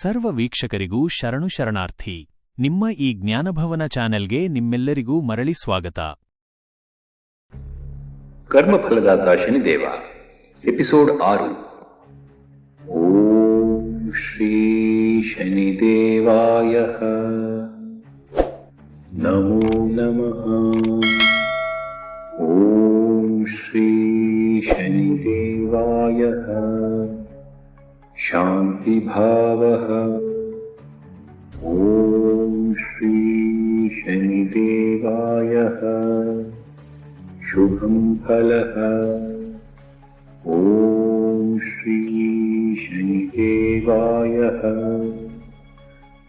ಸರ್ವ ವೀಕ್ಷಕರಿಗೂ ಶರಣು ಶರಣಾರ್ಥಿ. ನಿಮ್ಮ ಈ ಜ್ಞಾನಭವನ ಚಾನೆಲ್ಗೆ ನಿಮ್ಮೆಲ್ಲರಿಗೂ ಮರಳಿ ಸ್ವಾಗತ. ಕರ್ಮಫಲದಾತ ಶನಿದೇವ, ಎಪಿಸೋಡ್ ಆರು. ಓಂ ಶ್ರೀ ಶನಿದೇವಾಯ. ನಮೋ ನಮಃ. ಓಂ ಶ್ರೀ ಶನಿದೇವಾಯ. शांति भाव ओ श्री शनिदेवाय शुभम फल। ओ श्री शनिदेवाय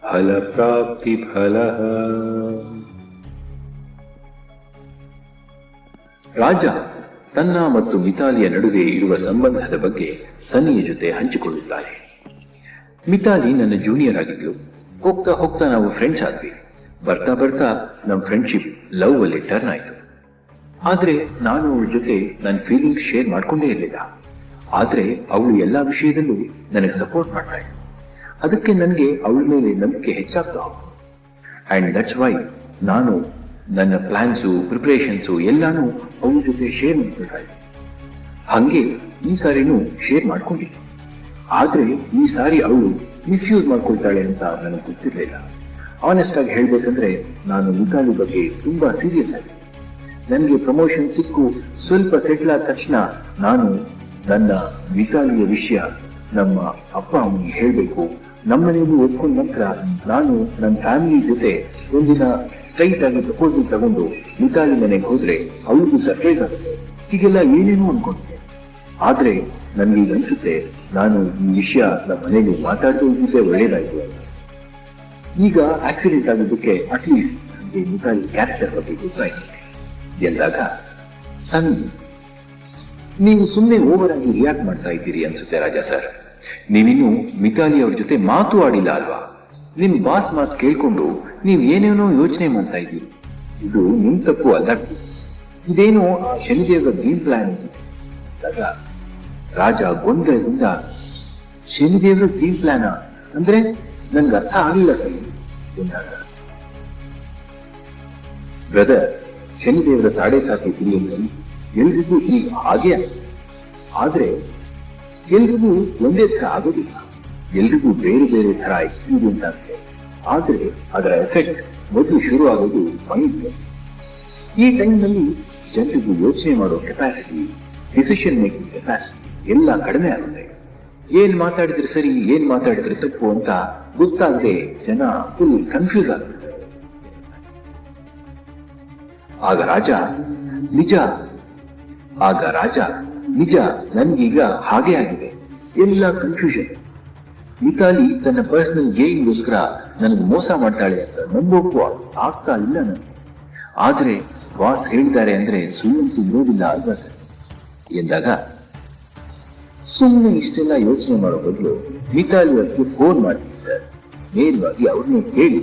फल प्राप्ति फल राजा ತನ್ನ ಮತ್ತು ಮಿತಾಲಿಯ ನಡುವೆ ಇರುವ ಸಂಬಂಧದ ಬಗ್ಗೆ ಸನ್ನಿಯ ಜೊತೆ ಹಂಚಿಕೊಳ್ಳುತ್ತಾರೆ. ಮಿತಾಲಿ ನನ್ನ ಜೂನಿಯರ್ ಆಗಿದ್ಲು. ಹೋಗ್ತಾ ಹೋಗ್ತಾ ನಾವು ಫ್ರೆಂಡ್ಸ್ ಆದ್ವಿ. ಬರ್ತಾ ಬರ್ತಾ ನಮ್ಮ ಫ್ರೆಂಡ್ಶಿಪ್ ಲವ್ ಅಲ್ಲಿ ಟರ್ನ್ ಆಯ್ತು. ಆದ್ರೆ ನಾನು ಅವಳ ಜೊತೆ ನನ್ನ ಫೀಲಿಂಗ್ ಶೇರ್ ಮಾಡ್ಕೊಂಡೇ ಇರಲಿಲ್ಲ. ಆದ್ರೆ ಅವಳು ಎಲ್ಲಾ ವಿಷಯದಲ್ಲೂ ನನಗೆ ಸಪೋರ್ಟ್ ಮಾಡ್ತಾ ಇದ್ದಳು ಅದಕ್ಕೆ ನನಗೆ ಅವಳ ಮೇಲೆ ನಂಬಿಕೆ ಹೆಚ್ಚಾಗ್ತಾ ಹೋಗ್ತು. ಅಂಡ್ ದಟ್ಸ್ ವೈ ನಾನು ನನ್ನ ಪ್ಲಾನ್ಸು ಪ್ರಿಪ್ರೇಷನ್ಸು ಎಲ್ಲಾನು ಅವ್ರ ಜೊತೆ ಶೇರ್ ಮಾಡ್ಕೊಳ್ತಾ ಇದ್ದೆ ಹಂಗೆ ಈ ಸಾರಿನೂ ಶೇರ್ ಮಾಡ್ಕೊಂಡಿದ್ದೆ. ಆದರೆ ಈ ಸಾರಿ ಅವಳು ಮಿಸ್ಯೂಸ್ ಮಾಡ್ಕೊಳ್ತಾಳೆ ಅಂತ ನನಗೆ ಗೊತ್ತಿರಲಿಲ್ಲ. ಆನೆಸ್ಟ್ ಆಗಿ ಹೇಳ್ಬೇಕಂದ್ರೆ ನಾನು ಮಿತಾಲಿ ಬಗ್ಗೆ ತುಂಬಾ ಸೀರಿಯಸ್ ಆಗಿ. ನನಗೆ ಪ್ರಮೋಷನ್ ಸಿಕ್ಕು, ಸ್ವಲ್ಪ ಸೆಟ್ಲ್ ಆದ ತಕ್ಷಣ ನಾನು ನನ್ನ ಮಿತಾಲಿಯ ವಿಷಯ ನಮ್ಮ ಅಪ್ಪ ಅಮ್ಮನಿಗೆ ಹೇಳಬೇಕು ನಮ್ಮನೆಯಲ್ಲಿ ಒಪ್ಕೊಂಡ ನಂತರ ನಾನು ನನ್ನ ಫ್ಯಾಮಿಲಿ ಜೊತೆ ಒಂದಿನ ಸ್ಟ್ರೈಟ್ ಆಗಿ ಪ್ರಪೋಸಲ್ ತಗೊಂಡು ಮಿತಾಲಿ ಮನೆಗೆ ಹೋದ್ರೆ ಅವಳಿಗೂ ಸರ್ಪ್ರೈಸ್ ಆಗುತ್ತೆ. ಹೀಗೆಲ್ಲ ಏನೇನು ಅನ್ಕೊಂಡಿದ್ದೆ ಆದ್ರೆ ನನಗೆ ಅನಿಸುತ್ತೆ ನಾನು ಈ ವಿಷಯ ನಮ್ಮ ಮನೆಯಲ್ಲಿ ಇದ್ದಿದ್ದೆ ಒಳ್ಳೇದಾಯ್ತು. ಈಗ ಆಕ್ಸಿಡೆಂಟ್ ಆಗಿದ್ದಕ್ಕೆ ಅಟ್ಲೀಸ್ಟ್ ನನಗೆ ಮಿತಾಲಿ ಕ್ಯಾರೆಕ್ಟರ್ ಬಗ್ಗೆ ಗೊತ್ತಾಯ್ತು ಎಂದಾಗ ಸನ್ ನೀವು ಸುಮ್ಮನೆ ಓವರ್ ಆಗಿ ರಿಯಾಕ್ಟ್ ಮಾಡ್ತಾ ಇದ್ದೀರಿ ಅನ್ಸುತ್ತೆ ರಾಜಾ ಸರ್. ನೀವಿನ್ನು ಮಿತಾಲಿ ಅವ್ರ ಜೊತೆ ಮಾತು ಆಡಿಲ್ಲ ಅಲ್ವಾ? ನಿಮ್ ಬಾಸ್ ಮಾತು ಕೇಳ್ಕೊಂಡು ನೀವ್ ಏನೇನೋ ಯೋಚನೆ ಮಾಡ್ತಾ ಇದ್ದೀರಿ. ಇದು ನಿಮ್ ತಪ್ಪು ಅಲ್ಲ. ಇದೇನು ಶನಿದೇವರ ಡ್ರೀಮ್ ಪ್ಲಾನ್ ರಾಜ ಗೊಂದಲದಿಂದ ಶನಿದೇವರ ಡ್ರೀಮ್ ಪ್ಲಾನ ಅಂದ್ರೆ ನನ್ಗೆ ಅರ್ಥ ಆಗಲಿಲ್ಲ ಸರಿ. ಬ್ರದರ್ ಶನಿದೇವರ ಸಾಡೆ ಸಾತಿ ತಿಳಿಯಲ್ಲಿ ಎಲ್ರಿಗೂ ಈಗ ಹಾಗೆ. ಆದ್ರೆ ಎಲ್ರಿಗೂ ಒಂದೇ ತರ ಆಗೋದಿಲ್ಲ. ಎಲ್ರಿಗೂ ಬೇರೆ ಬೇರೆ ತರ ಎಕ್ಸ್ಪೀರಿಯನ್ಸ್ ಆಗುತ್ತೆ. ಆದ್ರೆ ಅದರ ಎಫೆಕ್ಟ್ ಮೊದಲು ಶುರು ಆಗೋದು ಮೈಂಡ್ ಈ ಟೈಮ್ನಲ್ಲಿ ಜನರಿಗೂ ಯೋಚನೆ ಮಾಡೋ ಕೆಪಾಸಿಟಿ ಡಿಸಿಷನ್ ಮೇಕಿಂಗ್ ಕೆಪಾಸಿಟಿ ಎಲ್ಲ ಕಡಿಮೆ ಆಗುತ್ತೆ. ಏನ್ ಮಾತಾಡಿದ್ರೆ ಸರಿ, ಏನ್ ಮಾತಾಡಿದ್ರೆ ತಪ್ಪು ಅಂತ ಗೊತ್ತಾಗದೆ ಜನ ಫುಲ್ ಕನ್ಫ್ಯೂಸ್ ಆಗುತ್ತೆ. ಆಗ ರಾಜ, ನಿಜ. ಆಗ ರಾಜ ನಿಜ ನನ್ಗೀಗ ಹಾಗೆ ಆಗಿದೆ. ಎಲ್ಲ ಕನ್ಫ್ಯೂಷನ್ ಮಿತಾಲಿ ತನ್ನ ಪರ್ಸನಲ್ ಗೇಮ್ಗೋಸ್ಕರ ನನಗೆ ಮೋಸ ಮಾಡ್ತಾಳೆ ಅಂತ ನಂಬೋಕು ಆಗ್ತಾ ಇಲ್ಲ ನನಗೆ ಆದ್ರೆ ಬಾಸ್ ಹೇಳಿದ್ದಾರೆ ಅಂದ್ರೆ ಸುಮ್ಮನೆ ಇರೋದಿಲ್ಲ ಅಲ್ವಾ ಎಂದಾಗ ಸುಮ್ಮನೆ ಇಷ್ಟೆಲ್ಲ ಯೋಚನೆ ಮಾಡೋ ಬದಲು ಮಿತಾಲಿ ಅವ್ರಿಗೆ ಫೋನ್ ಮಾಡ್ತೀನಿ ಸರ್. ನೇರವಾಗಿ ಅವ್ರನ್ನೇ ಕೇಳಿ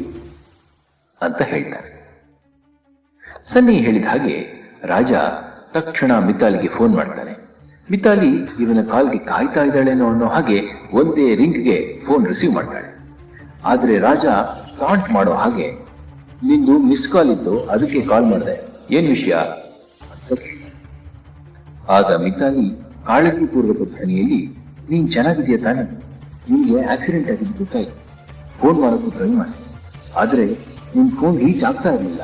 ಅಂತ ಹೇಳ್ತಾರೆ. ಸನ್ನಿ ಹೇಳಿದ ಹಾಗೆ ರಾಜ ತಕ್ಷಣ ಮಿತಾಲಿಗೆ ಫೋನ್ ಮಾಡ್ತಾನೆ. ಮಿತಾಲಿ ಇವನ ಕಾಲ್ಗೆ ಕಾಯ್ತಾ ಇದ್ದಾಳೇನೋ ಅನ್ನೋ ಹಾಗೆ ಒಂದೇ ರಿಂಗ್ಗೆ ಫೋನ್ ರಿಸೀವ್ ಮಾಡ್ತಾಳೆ. ಆದ್ರೆ ರಾಜ ಕಾಂಟ್ ಮಾಡೋ ಹಾಗೆ ನಿಂದು ಮಿಸ್ ಕಾಲ್ ಇತ್ತು, ಅದಕ್ಕೆ ಕಾಲ್ ಮಾಡಿದೆ. ಏನ್ ವಿಷಯ. ಆಗ ಮಿತಾಲಿ ಕಾಳಜಿ ಪೂರ್ವಕ ಧ್ವನಿಯಲ್ಲಿ, ನೀನ್ ಚೆನ್ನಾಗಿದೆಯಾ ತಾನೆ? ನಿಮ್ಗೆ ಆಕ್ಸಿಡೆಂಟ್ ಆಗಿದ್ದು ಗೊತ್ತಾಯ್ತು. ಫೋನ್ ಮಾಡೋಕ್ಕೂ ಟ್ರೈ ಮಾಡಿ. ಆದ್ರೆ ನಿನ್ ಫೋನ್ ರೀಚ್ ಆಗ್ತಾ ಇರಲಿಲ್ಲ.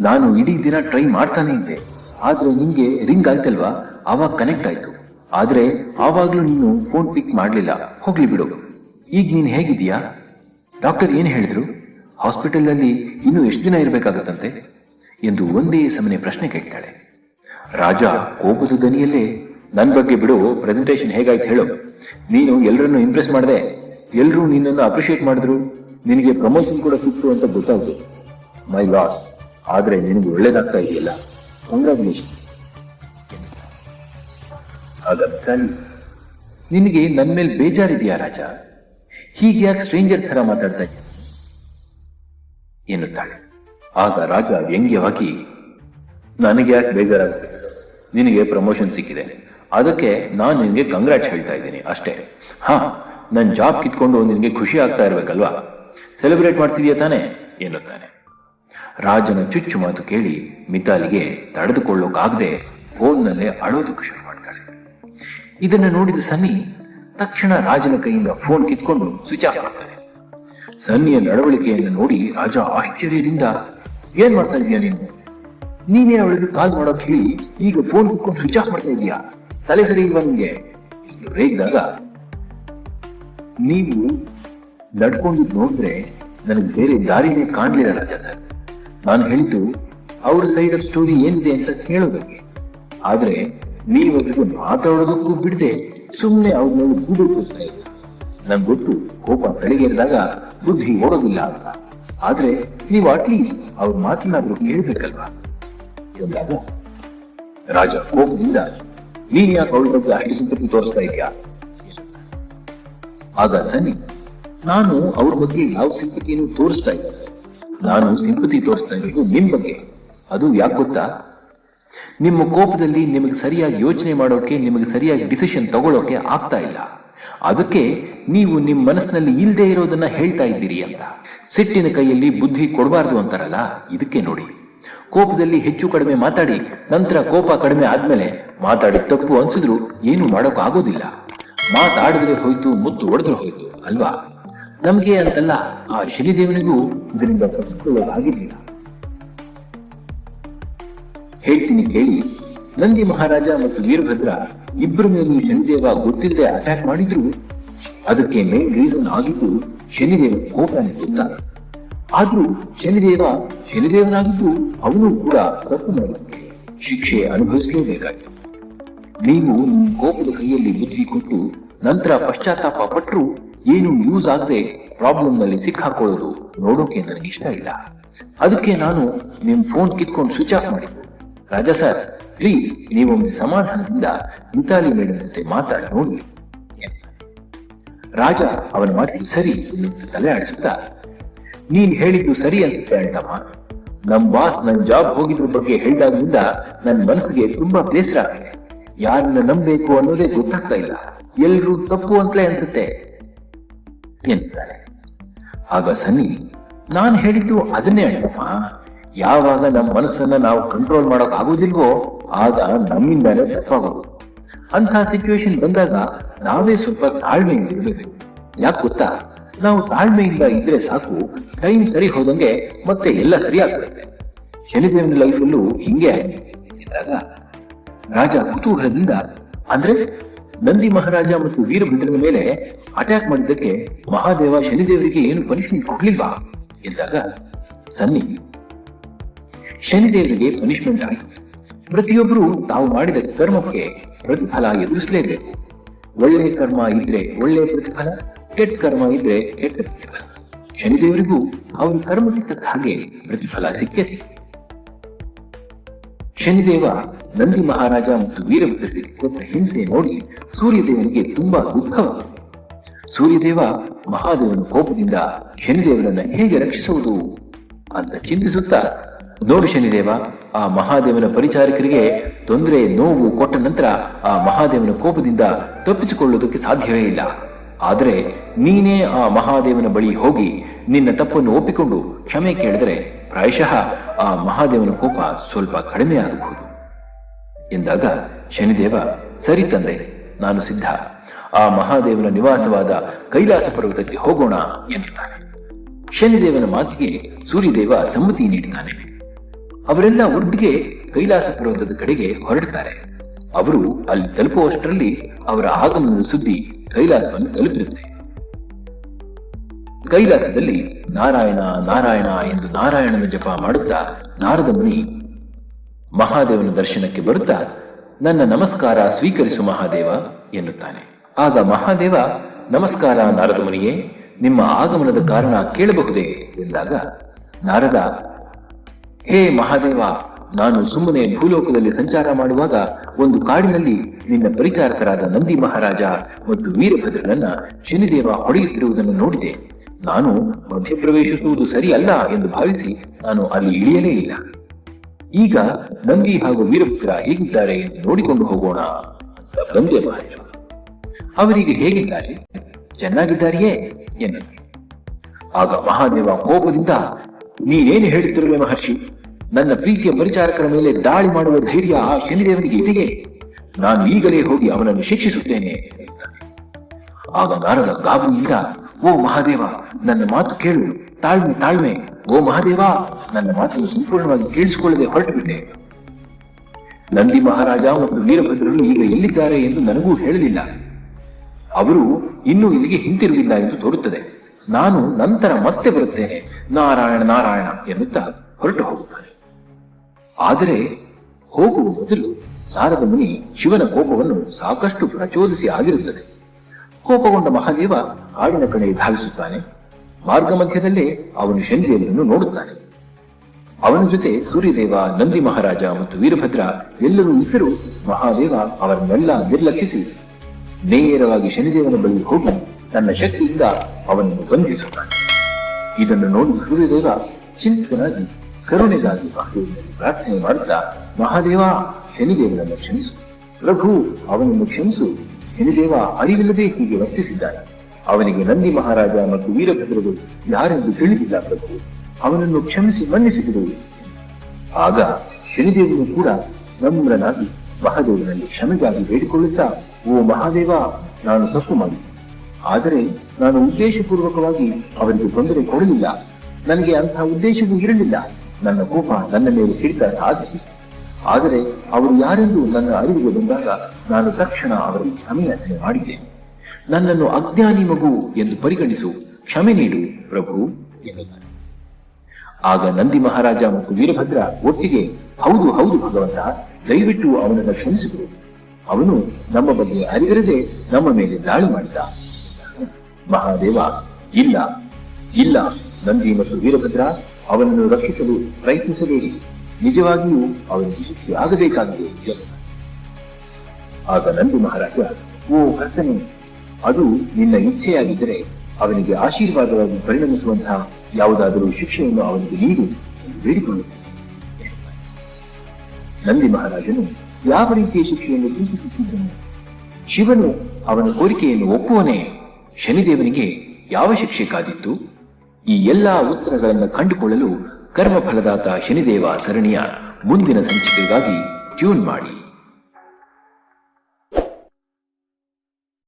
ನಾನು ಇಡೀ ದಿನ ಟ್ರೈ ಮಾಡ್ತಾನೆ ಇದ್ದೆ. ಆದ್ರೆ ನಿಮಗೆ ರಿಂಗ್ ಆಯ್ತಲ್ವಾ? ಆವಾಗ ಕನೆಕ್ಟ್ ಆಯ್ತು. ಆದ್ರೆ ಆವಾಗ್ಲೂ ನೀನು ಫೋನ್ ಪಿಕ್ ಮಾಡ್ಲಿಲ್ಲ. ಹೋಗ್ಲಿ ಬಿಡು. ಈಗ ನೀನ್ ಹೇಗಿದೀಯಾ ಡಾಕ್ಟರ್ ಏನ್ ಹೇಳಿದ್ರು? ಹಾಸ್ಪಿಟಲ್ ಅಲ್ಲಿ ಇನ್ನು ಎಷ್ಟು ದಿನ ಇರಬೇಕಾಗತ್ತಂತೆ? ಎಂದು ಒಂದೇ ಸಮನೆ ಪ್ರಶ್ನೆ ಕೇಳ್ತಾಳೆ. ರಾಜ ಕೋಪದ ದನಿಯಲ್ಲೇ, ನನ್ ಬಗ್ಗೆ ಬಿಡು ಪ್ರೆಸೆಂಟೇಷನ್ ಹೇಗಾಯ್ತು ಹೇಳು. ನೀನು ಎಲ್ಲರನ್ನು ಇಂಪ್ರೆಸ್ ಮಾಡಿದೆ. ಎಲ್ಲರೂ ನಿನ್ನನ್ನು ಅಪ್ರಿಶಿಯೇಟ್ ಮಾಡಿದ್ರು. ನಿನಗೆ ಪ್ರಮೋಷನ್ ಕೂಡ ಸಿಕ್ತು ಅಂತ ಗೊತ್ತಾಯ್ತು. ಮೈ ಲಾಸ್ ಆದ್ರೆ ನಿನಗೆ ಒಳ್ಳೇದಾಗ್ತಾ ಇದೆಯಲ್ಲ? ಕಂಗ್ರಾಚುಲೇಷನ್ಸ್ ಮಿತಾಲಿ, ನಿನಗೆ ನನ್ನ ಮೇಲೆ ಬೇಜಾರಿದೆಯಾ ರಾಜ? ಹೀಗೆ ಯಾಕೆ ಸ್ಟ್ರೇಂಜರ್ ಥರ ಮಾತಾಡ್ತಾ ಇದ್ದ? ಎನ್ನುತ್ತಾಳೆ. ಆಗ ರಾಜ ವ್ಯಂಗ್ಯವಾಗಿ ನನಗೆ ಯಾಕೆ ಬೇಜಾರಾಗುತ್ತೆ ನಿನಗೆ ಪ್ರಮೋಷನ್ ಸಿಕ್ಕಿದೆ. ಅದಕ್ಕೆ ನಾನು ನಿನಗೆ ಕಂಗ್ರಾಟ್ಸ್ ಹೇಳ್ತಾ ಇದ್ದೀನಿ ಅಷ್ಟೇ. ಹಾ ನನ್ನ ಜಾಬ್ ಕಿತ್ಕೊಂಡು ನಿನಗೆ ಖುಷಿ ಆಗ್ತಾ ಇರ್ಬೇಕಲ್ವಾ? ಸೆಲೆಬ್ರೇಟ್ ಮಾಡ್ತಿದ್ಯಾ ತಾನೆ? ಎನ್ನುತ್ತಾನೆ. ರಾಜನ ಚುಚ್ಚು ಮಾತು ಕೇಳಿ ಮಿತಾಲಿಗೆ ತಡೆದುಕೊಳ್ಳೋಕಾಗದೆ ಫೋನ್ನಲ್ಲೇ ಅಳೋದಕ್ಕೆ ಶುರು ಇದನ್ನ ನೋಡಿದ ಸನ್ನಿ ತಕ್ಷಣ ರಾಜನ ಕೈಯಿಂದ ಫೋನ್ ಕಿತ್ಕೊಂಡು ಸ್ವಿಚ್ ಆಫ್ ಮಾಡ್ತಾನೆ. ಸನ್ನಿಯ ನಡವಳಿಕೆಯನ್ನು ನೋಡಿ ರಾಜ ಆಶ್ಚರ್ಯದಿಂದ, ಏನ್ ಮಾಡ್ತಾ ಇದೀಯ ನೀನು? ನೀನೇ ಅವಳಿಗೆ ಕಾಲ್ ಮಾಡೋಕ್ ಹೇಳಿ, ಈಗ ಫೋನ್ ಕಿತ್ಕೊಂಡು ಸ್ವಿಚ್ ಆಫ್ ಮಾಡ್ತಾ ಇದೀಯಾ? ತಲೆ ಸರಿ ಇಲ್ವಾ ನಿಮಗೆ ರೇಗಿದಾಗ ನೀವು ನಡ್ಕೊಂಡು ನೋಡಿದ್ರೆ ನನಗೆ ಬೇರೆ ದಾರಿನೇ ಕಾಣ್ಲಿಲ್ಲ ರಾಜ ಸರ್. ನಾನು ಹೇಳಿದ್ದು, ಅವ್ರ ಸೈಡ್ ಸ್ಟೋರಿ ಏನಿದೆ ಅಂತ ಕೇಳೋದಕ್ಕೆ ಆದ್ರೆ ನೀವೊಬ್ಬರಿಗೆ ಮಾತಾಡೋದಕ್ಕೂ ಬಿಡದೆ ಸುಮ್ಮನೆ ಅವ್ರ ಮೇಲೆ ಗೂಡು ಕೂರ್ತಾ ನಂಗೆ ಗೊತ್ತು, ಕೋಪ ತಲೆಗೇರಿದಾಗ ಬುದ್ಧಿ ಓಡೋದಿಲ್ಲ ಅಂತ. ಆದ್ರೆ ನೀವು ಅಟ್ಲೀಸ್ಟ್ ಅವ್ರ ಮಾತನ್ನಾದ್ರೂ ಕೇಳ್ಬೇಕಲ್ವಾ? ಎಂದಾಗ ರಾಜ, ಕೋಪದಿಂದ ನೀನ್ ಯಾಕೆ ಅವಳ ಬಗ್ಗೆ ಅಷ್ಟು ಸಿಂಪತಿ ತೋರಿಸ್ತಾ ಇದೆಯಾ ಆಗ ಸನಿ ನಾನು ಅವ್ರ ಬಗ್ಗೆ ಯಾವ ಸಿಂಪತಿಯನ್ನು ತೋರಿಸ್ತಾ ಇಲ್ಲ ನಾನು ಸಿಂಪತಿ ತೋರಿಸ್ತಾ ಇರೋದು ನಿಮ್ ಬಗ್ಗೆ. ಅದು ಯಾಕೆ ಗೊತ್ತಾ? ನಿಮ್ಮ ಕೋಪದಲ್ಲಿ ನಿಮಗೆ ಸರಿಯಾಗಿ ಯೋಚನೆ ಮಾಡೋಕೆ, ನಿಮಗೆ ಸರಿಯಾಗಿ ಡಿಸಿಷನ್ ತಗೊಳ್ಳೋಕೆ ಆಗ್ತಾ ಇಲ್ಲ. ಅದಕ್ಕೆ ನೀವು ನಿಮ್ಮ ಮನಸ್ಸಿನಲ್ಲಿ ಇಲ್ಲದೆ ಇರೋದನ್ನ ಹೇಳ್ತಾ ಇದ್ದೀರಿ ಅಂತ. ಸಿಟ್ಟಿನ ಕೈಯಲ್ಲಿ ಬುದ್ಧಿ ಕೊಡಬಾರ್ದು ಅಂತಾರಲ್ಲ, ಇದಕ್ಕೆ ನೋಡಿ. ಕೋಪದಲ್ಲಿ ಹೆಚ್ಚು ಕಡಿಮೆ ಮಾತಾಡಿ, ನಂತರ ಕೋಪ ಕಡಿಮೆ ಆದ್ಮೇಲೆ ಮಾತಾಡಿ ತಪ್ಪು ಅನ್ಸಿದ್ರು ಏನು ಮಾಡೋಕ್ ಆಗೋದಿಲ್ಲ ಮಾತಾಡಿದ್ರೆ ಹೋಯ್ತು, ಮುತ್ತು ಒಡೆದ್ರೆ ಹೋಯ್ತು, ಅಲ್ವಾ? ನಮ್ಗೆ ಅಂತಲ್ಲ, ಆ ಶನಿದೇವನಿಗೂ ಇದರಿಂದ ತಪ್ಪಿಸಿಕೊಳ್ಳೋದಾಗಿರ್ಲಿಲ್ಲ. ಹೇಳ್ತೀನಿ ಕೇಳಿ. ನಂದಿ ಮಹಾರಾಜ ಮತ್ತು ವೀರಭದ್ರ ಇಬ್ಬರ ಮೇಲೂ ಶನಿದೇವ ಗೊತ್ತಿಲ್ಲದೆ ಅಟ್ಯಾಕ್ ಮಾಡಿದ್ರು. ಅದಕ್ಕೆ ಮೇನ್ ರೀಸನ್ ಆಗಿದ್ದು ಶನಿದೇವ ಕೋಪ ಗೊತ್ತಾ ಆದ್ರೂ ಶನಿದೇವ ಶನಿದೇವನಾಗಿದ್ದು ಅವನು ಕೂಡ ತಪ್ಪು ಮಾಡಿದ್ದಕ್ಕೆ ಶಿಕ್ಷೆ ಅನುಭವಿಸಲೇಬೇಕಾಯಿತು ನೀವು ನಿಮ್ಮ ಕೋಪದ ಕೈಯಲ್ಲಿ ಬುದ್ಧಿ ಕೊಟ್ಟು ನಂತರ ಪಶ್ಚಾತ್ತಾಪ ಪಟ್ಟರು ಏನು ಯೂಸ್ ಆಗದೆ ಪ್ರಾಬ್ಲಮ್ನಲ್ಲಿ ಸಿಕ್ಕಾಕೊಳ್ಳೋದು ನೋಡೋಕೆ ನನಗೆ ಇಷ್ಟ ಇಲ್ಲ. ಅದಕ್ಕೆ ನಾನು ನಿಮ್ ಫೋನ್ ಕಿತ್ಕೊಂಡು ಸ್ವಿಚ್ ಆಫ್ ಮಾಡಿದ್ದು. ರಾಜಾ ಸರ್ ಪ್ಲೀಸ್ ನೀವೊಮ್ಮೆ ಸಮಾಧಾನದಿಂದ ಮಿತಾಲಿ ಮೇಡಮ್ನಂತೆ ಮಾತಾಡಿ ನೋಡಿ. ರಾಜ, ಅವನ ಮಾತಿಗೆ ಸರಿ ತಲೆ ಆಡಿಸುತ್ತಾ, ನೀನ್ ಹೇಳಿದ್ದು ಸರಿ ಅನ್ಸುತ್ತೆ ಅಂತಮ್ಮ ನಮ್ ಬಾಸ್ ನನ್ ಜಾಬ್ ಹೋಗಿದ್ರ ಬಗ್ಗೆ ಹೇಳಿದಾಗಿಂದ ನನ್ ಮನಸ್ಸಿಗೆ ತುಂಬಾ ಬೇಸರ ಆಗಿದೆ. ಯಾರನ್ನ ನಂಬಬೇಕು ಅನ್ನೋದೇ ಗೊತ್ತಾಗ್ತಾ ಇಲ್ಲ. ಎಲ್ರೂ ತಪ್ಪು ಅಂತಲೇ ಅನ್ಸುತ್ತೆ ಎನ್ನುತ್ತಾರೆ. ಆಗ ಸನ್ನಿ, ನಾನು ಹೇಳಿದ್ದು ಅದನ್ನೇ ಅಣ್ತಮ್ಮ ಯಾವಾಗ ನಮ್ಮ ಮನಸ್ಸನ್ನ ನಾವು ಕಂಟ್ರೋಲ್ ಮಾಡೋಕ್ ಆಗೋದಿಲ್ವೋ, ಆಗ ನಮ್ಮಿಂದಾನೇ ತಪ್ಪಾಗೋದು. ಅಂತಹ ಸಿಚುವೇಶನ್ ಬಂದಾಗ ನಾವೇ ಸ್ವಲ್ಪ ತಾಳ್ಮೆಯಿಂದ ಇರಬೇಕು. ಯಾಕೆ ಗೊತ್ತಾ? ನಾವು ತಾಳ್ಮೆಯಿಂದ ಇದ್ರೆ ಸಾಕು ಟೈಮ್ ಸರಿ ಹೋದಂಗೆ ಮತ್ತೆ ಎಲ್ಲ ಸರಿ ಆಗ್ಬಿಡುತ್ತೆ. ಶನಿದೇವನ ಲೈಫಲ್ಲೂ ಹಿಂಗೆ ಇದ್ದಾಗ ರಾಜ ಕುತೂಹಲದಿಂದ, ಅಂದ್ರೆ ನಂದಿ ಮಹಾರಾಜ ಮತ್ತು ವೀರಭದ್ರನ ಮೇಲೆ ಅಟ್ಯಾಕ್ ಮಾಡಿದ್ದಕ್ಕೆ ಮಹಾದೇವ ಶನಿದೇವರಿಗೆ ಏನು ಪನಿಷ್ಮೆಂಟ್ ಕೊಡ್ಲಿಲ್ವಾ? ಎಂದಾಗ, ಸನ್ನಿ ಶನಿದೇವರಿಗೆ ಪನಿಷ್ಮೆಂಟ್ ಆಯಿತು. ಪ್ರತಿಯೊಬ್ಬರು ತಾವು ಮಾಡಿದ ಕರ್ಮಕ್ಕೆ ಪ್ರತಿಫಲ ಎದುರಿಸಲೇಬೇಕು. ಒಳ್ಳೆ ಕರ್ಮ ಇದ್ರೆ ಒಳ್ಳೆ ಪ್ರತಿಫಲ, ಕೆಟ್ಟ ಕರ್ಮ ಇದ್ರೆ ಕೆಟ್ಟ ಪ್ರತಿಫಲ. ಶನಿದೇವರಿಗೂ ಅವರ ಕರ್ಮಕ್ಕೆ ತಕ್ಕ ಹಾಗೆ ಪ್ರತಿಫಲ ಸಿಕ್ಕೇ ಸಿಕ್ಕಿತು ಶನಿದೇವ ನಂದಿ ಮಹಾರಾಜ ಮತ್ತು ವೀರಭದ್ರರಿಗೆ ಕೊಟ್ಟ ಹಿಂಸೆ ನೋಡಿ ಸೂರ್ಯದೇವನಿಗೆ ತುಂಬಾ ದುಃಖವಾಯಿತು. ಸೂರ್ಯದೇವ ಮಹಾದೇವನ ಕೋಪದಿಂದ ಶನಿದೇವರನ್ನ ಹೇಗೆ ರಕ್ಷಿಸುವುದು ಅಂತ ಚಿಂತಿಸುತ್ತಾ ನೋಡು ಶನಿದೇವ ಆ ಮಹಾದೇವನ ಪರಿಚಾರಕರಿಗೆ ತೊಂದರೆ ನೋವು ಕೊಟ್ಟ ನಂತರ ಆ ಮಹಾದೇವನ ಕೋಪದಿಂದ ತಪ್ಪಿಸಿಕೊಳ್ಳುವುದಕ್ಕೆ ಸಾಧ್ಯವೇ ಇಲ್ಲ. ಆದರೆ ನೀನೇ ಆ ಮಹಾದೇವನ ಬಳಿ ಹೋಗಿ ನಿನ್ನ ತಪ್ಪನ್ನು ಒಪ್ಪಿಕೊಂಡು ಕ್ಷಮೆ ಕೇಳಿದರೆ ಪ್ರಾಯಶಃ ಆ ಮಹಾದೇವನ ಕೋಪ ಸ್ವಲ್ಪ ಕಡಿಮೆ ಆಗಬಹುದು. ಎಂದಾಗ ಶನಿದೇವ, ಸರಿ ತಂದೆ, ನಾನು ಸಿದ್ಧ. ಆ ಮಹಾದೇವನ ನಿವಾಸವಾದ ಕೈಲಾಸ ಪರ್ವತಕ್ಕೆ ಹೋಗೋಣ ಎನ್ನುತ್ತಾನೆ. ಶನಿದೇವನ ಮಾತಿಗೆ ಸೂರ್ಯದೇವ ಸಮ್ಮತಿ ನೀಡುತ್ತಾನೆ ಅವರೆಲ್ಲ ಒಟ್ಟಿಗೆ ಕೈಲಾಸ ಪರ್ವತದ ಕಡೆಗೆ ಹೊರಡ್ತಾರೆ. ಅವರು ಅಲ್ಲಿ ತಲುಪುವಷ್ಟರಲ್ಲಿ ಅವರ ಆಗಮನದ ಸುದ್ದಿ ಕೈಲಾಸವನ್ನು ತಲುಪಿರುತ್ತೆ. ಕೈಲಾಸದಲ್ಲಿ ನಾರಾಯಣ ನಾರಾಯಣ ಎಂದು ನಾರಾಯಣನ ಜಪ ಮಾಡುತ್ತಾ ನಾರದ ಮುನಿ ಮಹಾದೇವನ ದರ್ಶನಕ್ಕೆ ಬರುತ್ತಾ ನನ್ನ ನಮಸ್ಕಾರ ಸ್ವೀಕರಿಸು ಮಹಾದೇವ ಎನ್ನುತ್ತಾನೆ. ಆಗ ಮಹಾದೇವ, ನಮಸ್ಕಾರ ನಾರದ ಮುನಿಯೇ ನಿಮ್ಮ ಆಗಮನದ ಕಾರಣ ಕೇಳಬಹುದೇ ಎಂದಾಗ ನಾರದ ಹೇ ಮಹಾದೇವ, ನಾನು ಸುಮ್ಮನೆ ಭೂಲೋಕದಲ್ಲಿ ಸಂಚಾರ ಮಾಡುವಾಗ ಒಂದು ಕಾಡಿನಲ್ಲಿ ನಿನ್ನ ಪರಿಚಾರಕರಾದ ನಂದಿ ಮಹಾರಾಜ ಮತ್ತು ವೀರಭದ್ರನನ್ನ ಶನಿದೇವ ಹೊಡೆಯುತ್ತಿರುವುದನ್ನು ನೋಡಿದೆ. ನಾನು ಮಧ್ಯಪ್ರವೇಶಿಸುವುದು ಸರಿಯಲ್ಲ ಎಂದು ಭಾವಿಸಿ ನಾನು ಅಲ್ಲಿ ಇಳಿಯಲೇ ಇಲ್ಲ. ಈಗ ನಂದಿ ಹಾಗೂ ವೀರಭದ್ರ ಹೇಗಿದ್ದಾರೆ ಎಂದು ನೋಡಿಕೊಂಡು ಹೋಗೋಣ ಅಂತ ಮಹಾದೇವ. ಅವರಿಗೆ ಹೇಗಿದ್ದಾರೆ? ಚೆನ್ನಾಗಿದ್ದಾರೆಯೇ? ಎನ್ನ ಆಗ ಮಹಾದೇವ ಕೋಪದಿಂದ ನೀನೇನು ಹೇಳುತ್ತಿರುವೆ ಮಹರ್ಷಿ ನನ್ನ ಪ್ರೀತಿಯ ಪರಿಚಾರಕರ ಮೇಲೆ ದಾಳಿ ಮಾಡುವ ಧೈರ್ಯ ಆ ಶನಿದೇವನಿಗೆ ಇದೆಯೇ? ನಾನು ಈಗಲೇ ಹೋಗಿ ಅವನನ್ನು ಶಿಕ್ಷಿಸುತ್ತೇನೆ. ಆಗ ನಾರದ ಗಾಬರಿಯಿಂದ ಓ ಮಹಾದೇವ, ನನ್ನ ಮಾತು ಕೇಳು, ತಾಳ್ಮೆ ತಾಳ್ಮೆ. ಓ ಮಹಾದೇವ, ನನ್ನ ಮಾತನ್ನು ಸಂಪೂರ್ಣವಾಗಿ ಕೇಳಿಸಿಕೊಳ್ಳದೆ ಹೊರಟು ಬಿಟ್ಟೆ ನಂದಿ ಮಹಾರಾಜ ಮತ್ತು ವೀರಭದ್ರರು ಈಗ ಎಲ್ಲಿದ್ದಾರೆ ಎಂದು ನನಗೂ ಹೇಳಲಿಲ್ಲ. ಅವರು ಇನ್ನೂ ಇಲ್ಲಿಗೆ ಹಿಂತಿರುಗಿಲ್ಲ ಎಂದು ತೋರುತ್ತದೆ. ನಾನು ನಂತರ ಮತ್ತೆ ಬರುತ್ತೇನೆ. ನಾರಾಯಣ ನಾರಾಯಣ ಎನ್ನುತ್ತಾ ಹೊರಟು ಹೋಗುತ್ತಾನೆ ಆದರೆ ಹೋಗುವ ಮೊದಲು ನಾರದ ಮುನಿ ಶಿವನ ಕೋಪವನ್ನು ಸಾಕಷ್ಟು ಪ್ರಚೋದಿಸಿ ಆಗಿರುತ್ತದೆ. ಕೋಪಗೊಂಡ ಮಹಾದೇವ ಕಾಡಿನ ಕಡೆ ಧಾವಿಸುತ್ತಾನೆ. ಮಾರ್ಗ ಮಧ್ಯದಲ್ಲೇ ಅವನು ಶನಿದೇವನನ್ನು ನೋಡುತ್ತಾನೆ. ಅವನ ಜೊತೆ ಸೂರ್ಯದೇವ, ನಂದಿ ಮಹಾರಾಜ ಮತ್ತು ವೀರಭದ್ರ ಎಲ್ಲರೂ ಇದ್ದರೂ ಮಹಾದೇವ ಅವರನ್ನೆಲ್ಲ ನಿರ್ಲಕ್ಷಿಸಿ ನೇರವಾಗಿ ಶನಿದೇವನ ಬಳಿ ಹೋಗಿ ತನ್ನ ಶಕ್ತಿಯಿಂದ ಅವನನ್ನು ಬಂಧಿಸುತ್ತಾನೆ. ಇದನ್ನು ನೋಡಿ ಸೂರ್ಯದೇವ ಚಿಂತನಾಗಿ ಕರುಣೆಗಾಗಿ ಮಹಾದೇವನಲ್ಲಿ ಪ್ರಾರ್ಥನೆ ಮಾಡುತ್ತಾ, ಮಹಾದೇವ ಶನಿದೇವನನ್ನು ಕ್ಷಮಿಸು. ಪ್ರಭು ಅವನನ್ನು ಕ್ಷಮಿಸು. ಶನಿದೇವ ಅರಿವಿಲ್ಲದೆ ಹೀಗೆ ವರ್ತಿಸಿದ್ದಾನೆ. ಅವನಿಗೆ ನಂದಿ ಮಹಾರಾಜ ಮತ್ತು ವೀರಭದ್ರರು ಯಾರೆಂದು ತಿಳಿದಿಲ್ಲ ಪ್ರಭು. ಅವನನ್ನು ಕ್ಷಮಿಸಿ ಮನ್ನಿಸಿದರು ಆಗ ಶನಿದೇವನು ಕೂಡ ನಮ್ರನಾಗಿ ಮಹಾದೇವನಲ್ಲಿ ಕ್ಷಮೆಗಾಗಿ ಬೇಡಿಕೊಳ್ಳುತ್ತಾ, ಓ ಮಹಾದೇವ, ನಾನು ತಪ್ಪು ಮಾಡಿದ್ದೆ ಆದರೆ ನಾನು ಉದ್ದೇಶಪೂರ್ವಕವಾಗಿ ಅವನಿಗೆ ತೊಂದರೆ ಕೊಡಲಿಲ್ಲ. ನನಗೆ ಅಂತಹ ಉದ್ದೇಶವೂ ಇರಲಿಲ್ಲ. ನನ್ನ ಕೋಪ ನನ್ನ ಮೇಲೆ ಹಿಡಿತ ಸಾಧಿಸಿ. ಆದರೆ ಅವರು ಯಾರೆಂದು ನನ್ನ ಅರಿವಿಗೆ ಬಂದಾಗ ನಾನು ತಕ್ಷಣ ಅವರಿಗೆ ಕ್ಷಮೆಯಾಚನೆ ಮಾಡಿದೆ. ನನ್ನನ್ನು ಅಜ್ಞಾನಿ ಮಗು ಎಂದು ಪರಿಗಣಿಸು. ಕ್ಷಮೆ ನೀಡು, ಪ್ರಭು ಎನ್ನುತ್ತಾನೆ ಆಗ ನಂದಿ ಮಹಾರಾಜ ಮತ್ತು ವೀರಭದ್ರ ಒಟ್ಟಿಗೆ, ಹೌದು ಹೌದು ಭಗವಂತ, ದಯವಿಟ್ಟು ಅವನನ್ನು ಕ್ಷಮಿಸಿದರು ಅವನು ನಮ್ಮ ಬಗ್ಗೆ ಅರಿವಿರದೆ ನಮ್ಮ ಮೇಲೆ ದಾಳಿ ಮಾಡಿದ. ಮಹಾದೇವ, ಇಲ್ಲ ಇಲ್ಲ, ನಂದಿ ಮತ್ತು ವೀರಭದ್ರ ಅವನನ್ನು ರಕ್ಷಿಸಲು ಪ್ರಯತ್ನಿಸಬೇಡಿ. ನಿಜವಾಗಿಯೂ ಅವನಿಗೆ ಎಂದ. ಆಗ ನಂದಿ ಮಹಾರಾಜ, ಓ ಕರ್ತನೆ ಅದು ನಿನ್ನ ಇಚ್ಛೆಯಾಗಿದ್ದರೆ ಅವನಿಗೆ ಆಶೀರ್ವಾದವಾಗಿ ಪರಿಣಮಿಸುವಂತಹ ಯಾವುದಾದರೂ ಶಿಕ್ಷೆಯನ್ನು ಅವನಿಗೆ ನೀಡು ಎಂದು ಬೇಡಿಕೊಳ್ಳುತ್ತೇನೆ ನಂದಿ ಮಹಾರಾಜನು ಯಾವ ರೀತಿಯ ಶಿಕ್ಷೆಯನ್ನು ಚಿಂತಿಸುತ್ತಿದ್ದನು? ಶಿವನು ಅವನ ಕೋರಿಕೆಯನ್ನು ಒಪ್ಪುವನೇ? ಶನಿದೇವನಿಗೆ ಯಾವ ಶಿಕ್ಷೆ ಕಾದಿತ್ತು? ಈ ಎಲ್ಲಾ ಉತ್ತರಗಳನ್ನು ಕಂಡುಕೊಳ್ಳಲು ಕರ್ಮಫಲದಾತ ಶನಿದೇವ ಸರಣಿಯ ಮುಂದಿನ ಸಂಚಿಕೆಗಾಗಿ ಟ್ಯೂನ್ ಮಾಡಿ.